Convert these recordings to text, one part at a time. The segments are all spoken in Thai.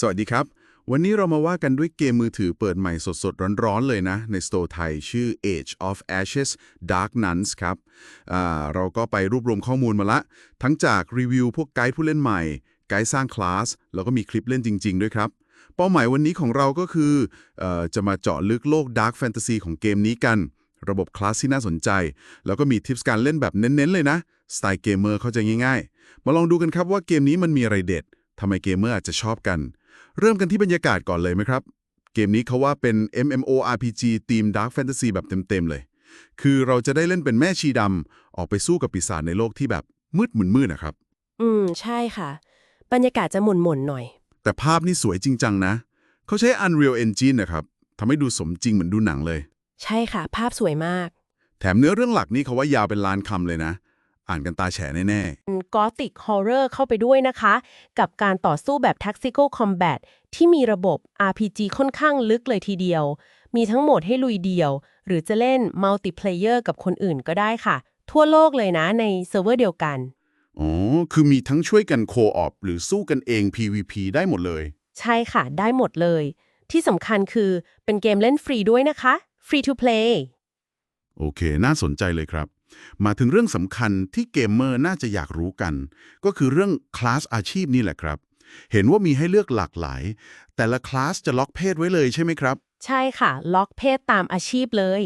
สวัสดีครับ วันนี้เรามาว่ากันด้วยเกมมือถือเปิดใหม่สดๆ ร้อนๆ เลยนะ ในสโตร์ไทยชื่อ Age of Ashes Dark Nuns ครับอ่าเราก็ไปรวบรวมข้อมูลมาละ ทั้งจากรีวิวพวกไกด์ผู้เล่นใหม่ ไกด์สร้างคลาส แล้วก็มีคลิปเล่นจริง ๆ ด้วยครับ เป้าหมายวันนี้ของเราก็คือเออจะมาเจาะลึกโลก Dark Fantasy ของเกมนี้กัน ระบบคลาสที่น่าสนใจ แล้วก็มีทิปส์การเล่นแบบเน้นๆ เลยนะ สไตล์เกมเมอร์เข้าใจง่ายๆ มาลองดูกันครับว่าเกมนี้มันมีอะไรเด็ดทำไมเกมเมอร์อาจจะชอบกัน เริ่มกันที่บรรยากาศก่อนเลยไหมครับ เกมนี้เขาว่าเป็น MMORPG ทีม Dark Fantasy แบบเต็ม ๆ เลย คือเราจะได้เล่นเป็นแม่ชีดำออกไปสู้กับปีศาจในโลกที่แบบมืดหมุนมืดนะครับ อืม ใช่ค่ะ บรรยากาศจะหม่นหม่นๆหน่อย แต่ภาพนี่สวยจริงจังนะ เขาใช้ Unreal Engine นะครับทำให้ดูสมจริงเหมือนดูหนังเลย ใช่ค่ะ ภาพสวยมาก แถมเนื้อเรื่องหลักนี่เขาว่ายาวเป็นล้านคำเลยนะ อ่านกันตาแฉะแน่กอติกฮอร์เรอร์เข้าไปด้วยนะคะ กับการต่อสู้แบบ Tactical Combat ที่มีระบบ RPG ค่อนข้างลึกเลยทีเดียว มีทั้งหมดให้ลุยเดียว หรือจะเล่นมัลติเพลเยอร์กับคนอื่นก็ได้ค่ะ ทั่วโลกเลยนะในเซิร์ฟเวอร์เดียวกันๆอ๋อ คือมีทั้งช่วยกันโคออปหรือสู้กันเอง PVP ได้หมดเลย ใช่ค่ะ ได้หมดเลย ที่สำคัญคือเป็นเกมเล่นฟรีด้วยนะคะ Free to play โอเค น่าสนใจเลยครับ มาถึงเรื่องสำคัญที่เกมเมอร์น่าจะอยากรู้กัน ก็คือเรื่องคลาสอาชีพนี่แหละครับ เห็นว่ามีให้เลือกหลากหลาย แต่ละคลาสจะล็อกเพศไว้เลยใช่ไหมครับ ใช่ค่ะ ล็อกเพศตามอาชีพเลย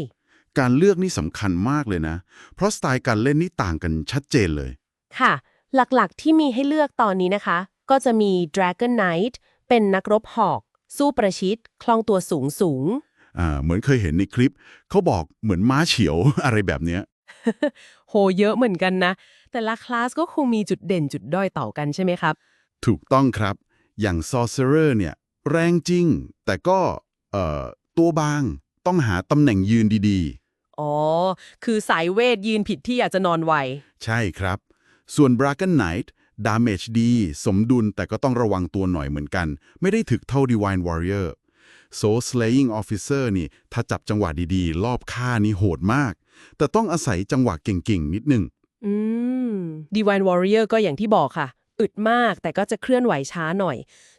การเลือกนี่สำคัญมากเลยนะ เพราะสไตล์การเล่นนี่ต่างกันชัดเจนเลย ค่ะ หลักๆ ที่มีให้เลือกตอนนี้นะคะ ก็จะมี Dragon Knight เป็นนักรบหอก สู้ประชิด คล่องตัวสูงสูง อ่า เหมือนเคยเห็นในคลิป เขาบอกเหมือนม้าเฉียว อะไรแบบเนี้ย โหเยอะเหมือนกันนะ แต่ละคลาสก็คงมีจุดเด่นจุดด้อยต่อกันใช่ไหมครับ ถูกต้องครับ อย่าง Sorcerer เนี่ย แรงจริง แต่ก็เอ่อตัวบางต้องหาตำแหน่งยืนดีอ๋อ คือสายเวทยืนผิดที่อาจจะนอนไวๆใช่ครับ ส่วน Dragon Knight Damage ดี สมดุลแต่ก็ต้องระวังตัวหน่อยเหมือนกัน ไม่ได้ถึกเท่า Divine Warrior Soul Slaying Officer นี่ ถ้าจับจังหวะดีๆ รอบฆ่านี่โหดมาก แต่ต้องอาศัยจังหวะเก่งๆ นิดนึง อืม Divine Warrior ก็อย่างที่บอกค่ะ อึดมากแต่ก็จะเคลื่อนไหวช้าหน่อย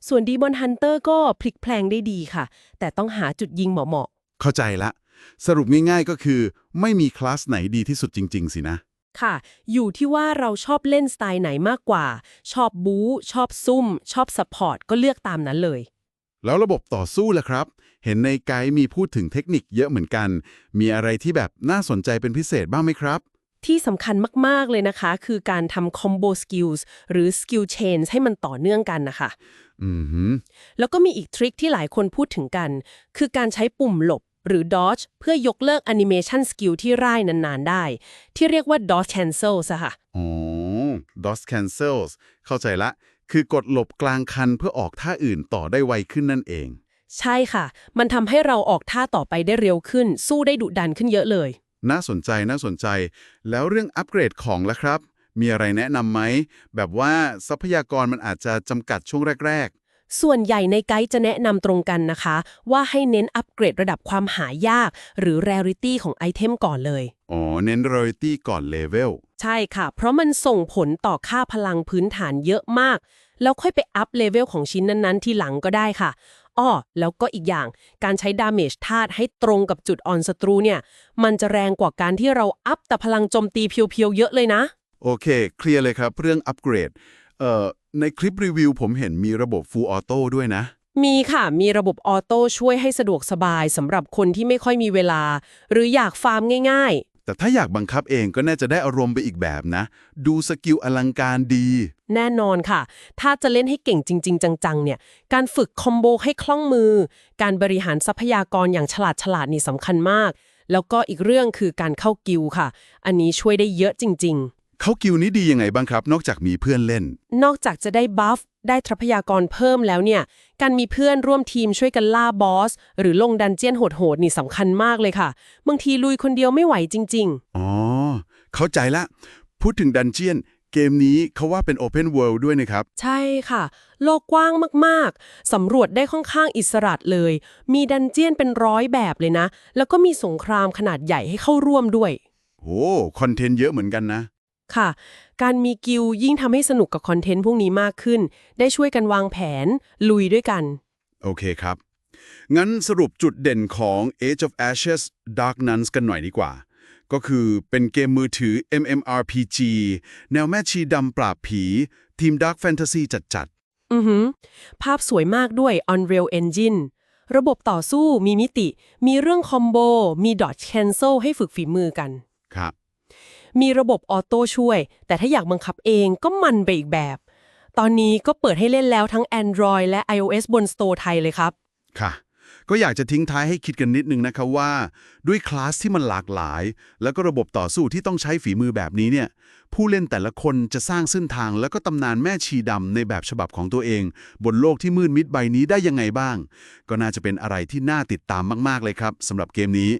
ส่วน Demon Hunter ก็พลิกแพลงได้ดีค่ะ แต่ต้องหาจุดยิงเหมาะเข้าใจละ สรุปง่ายๆก็คือ ไม่มีคลาสไหนดีที่สุดจริง ๆ สินะ ๆค่ะ อยู่ที่ว่าเราชอบเล่นสไตล์ไหนมากกว่า ชอบบู๊ชอบซุ่ม ชอบซัพพอร์ตก็เลือกตามนั้นเลย แล้วระบบต่อสู้ล่ะครับ เห็นในไกด์มีพูดถึงเทคนิคเยอะเหมือนกัน มีอะไรที่แบบน่าสนใจเป็นพิเศษบ้างไหมครับ ที่สำคัญมาก ๆ เลยนะคะ คือการทำ combo skills หรือ skill chains ให้มันต่อเนื่องกันนะคะอือหือแล้วก็มีอีกทริคที่หลายคนพูดถึงกัน คือการใช้ปุ่มหลบหรือ dodge เพื่อยกเลิก animation skill ที่ร่ายนาน ๆ ได้ ที่เรียกว่า dodge cancels อะค่ะอ๋อ DOS cancels เข้าใจละ คือกดหลบกลางคันเพื่อออกท่าอื่นต่อได้ไวขึ้นนั่นเอง ใช่ค่ะ มันทำให้เราออกท่าต่อไปได้เร็วขึ้น สู้ได้ดุดันขึ้นเยอะเลย น่าสนใจน่าสนใจ แล้วเรื่องอัปเกรดของล่ะครับ มีอะไรแนะนำไหม แบบว่าทรัพยากรมันอาจจะจำกัดช่วงแรกส่วนใหญ่ในไกด์จะแนะนำตรงกันนะคะ ว่าให้เน้นอัปเกรดระดับความหายาก หรือ rarity ของไอเทมก่อนเลยๆอ๋อ เน้น royalty ก่อนเลเวลใช่ค่ะ เพราะมันส่งผลต่อค่าพลังพื้นฐานเยอะมาก แล้วค่อยไปอัพเลเวลของชิ้นนั้นๆ ทีหลังก็ได้ค่ะ อ้อแล้วก็อีกอย่างการใช้ดาเมจธาตุให้ตรงกับจุดอ่อนศัตรูเนี่ย มันจะแรงกว่าการที่เราอัพแต่พลังโจมตีเพียวๆเยอะเลยนะ โอเค เคลียร์เลยครับ เรื่องอัปเกรดเอ่อในคลิปรีวิวผมเห็นมีระบบ Full Auto ด้วยนะ มีค่ะ มีระบบออโต้ช่วยให้สะดวกสบายสำหรับคนที่ไม่ค่อยมีเวลา หรืออยากฟาร์มง่าย แต่ถ้าอยากบังคับเองก็น่าจะได้อารมณ์ไปอีกแบบนะ ดูสกิลอลังการดี แน่นอนค่ะ ถ้าจะเล่นให้เก่งจริง ๆ จัง ๆ เนี่ย การฝึกคอมโบให้คล่องมือ การบริหารทรัพยากรอย่างฉลาดฉลาดนี่สำคัญมาก แล้วก็อีกเรื่องคือการเข้ากิลค่ะ อันนี้ช่วยได้เยอะจริง เขากิลนี้ดียังไงบ้างครับ นอกจากมีเพื่อนเล่นๆนอกจากจะได้บัฟได้ทรัพยากรเพิ่มแล้วเนี่ย การมีเพื่อนร่วมทีมช่วยกันล่าบอส หรือลงดันเจียนโหดๆนี่สำคัญมากเลยค่ะบางทีลุยคนเดียวไม่ไหวจริง ๆ อ๋อ เข้าใจละ พูดถึงดันเจียน เกมนี้เขาว่าเป็น Open World ด้วยนะครับ ใช่ค่ะ โลกกว้างมากๆ สำรวจได้ค่อนข้างอิสระเลย มีดันเจียนเป็นร้อยแบบเลยนะ แล้วก็มีสงครามขนาดใหญ่ให้เข้าร่วมด้วย โอ้คอนเทนต์เยอะเหมือนกันนะ ค่ะ การมีกิลด์ยิ่งทำให้สนุกกับคอนเทนต์พวกนี้มากขึ้น ได้ช่วยกันวางแผน ลุยด้วยกัน โอเคครับ งั้นสรุปจุดเด่นของ Age of Ashes Dark Nuns กันหน่อยดีกว่า ก็คือเป็นเกมมือถือ MMORPG แนวแม่ชีดำปราบผี ทีม Dark Fantasy จัดอือหือ ภาพสวยมากด้วย Unreal Engine ระบบต่อสู้มีมิติ มีเรื่องคอมโบ มี dodge cancel ให้ฝึกฝีมือกันๆครับ มีระบบออโต้ช่วย แต่ถ้าอยากบังคับเองก็มันไปอีกแบบ ตอนนี้ก็เปิดให้เล่นแล้วทั้ง Android และ iOS บน Store ไทยเลยครับ ค่ะ ก็อยากจะทิ้งท้ายให้คิดกันนิดนึงนะครับว่า ด้วยคลาสที่มันหลากหลาย แล้วก็ระบบต่อสู้ที่ต้องใช้ฝีมือแบบนี้เนี่ย ผู้เล่นแต่ละคนจะสร้างเส้นทางแล้วก็ตำนานแม่ชีดำในแบบฉบับของตัวเอง บนโลกที่มืดมิดใบนี้ได้ยังไงบ้าง ก็น่าจะเป็นอะไรที่น่าติดตามมากๆเลยครับสำหรับเกมนี้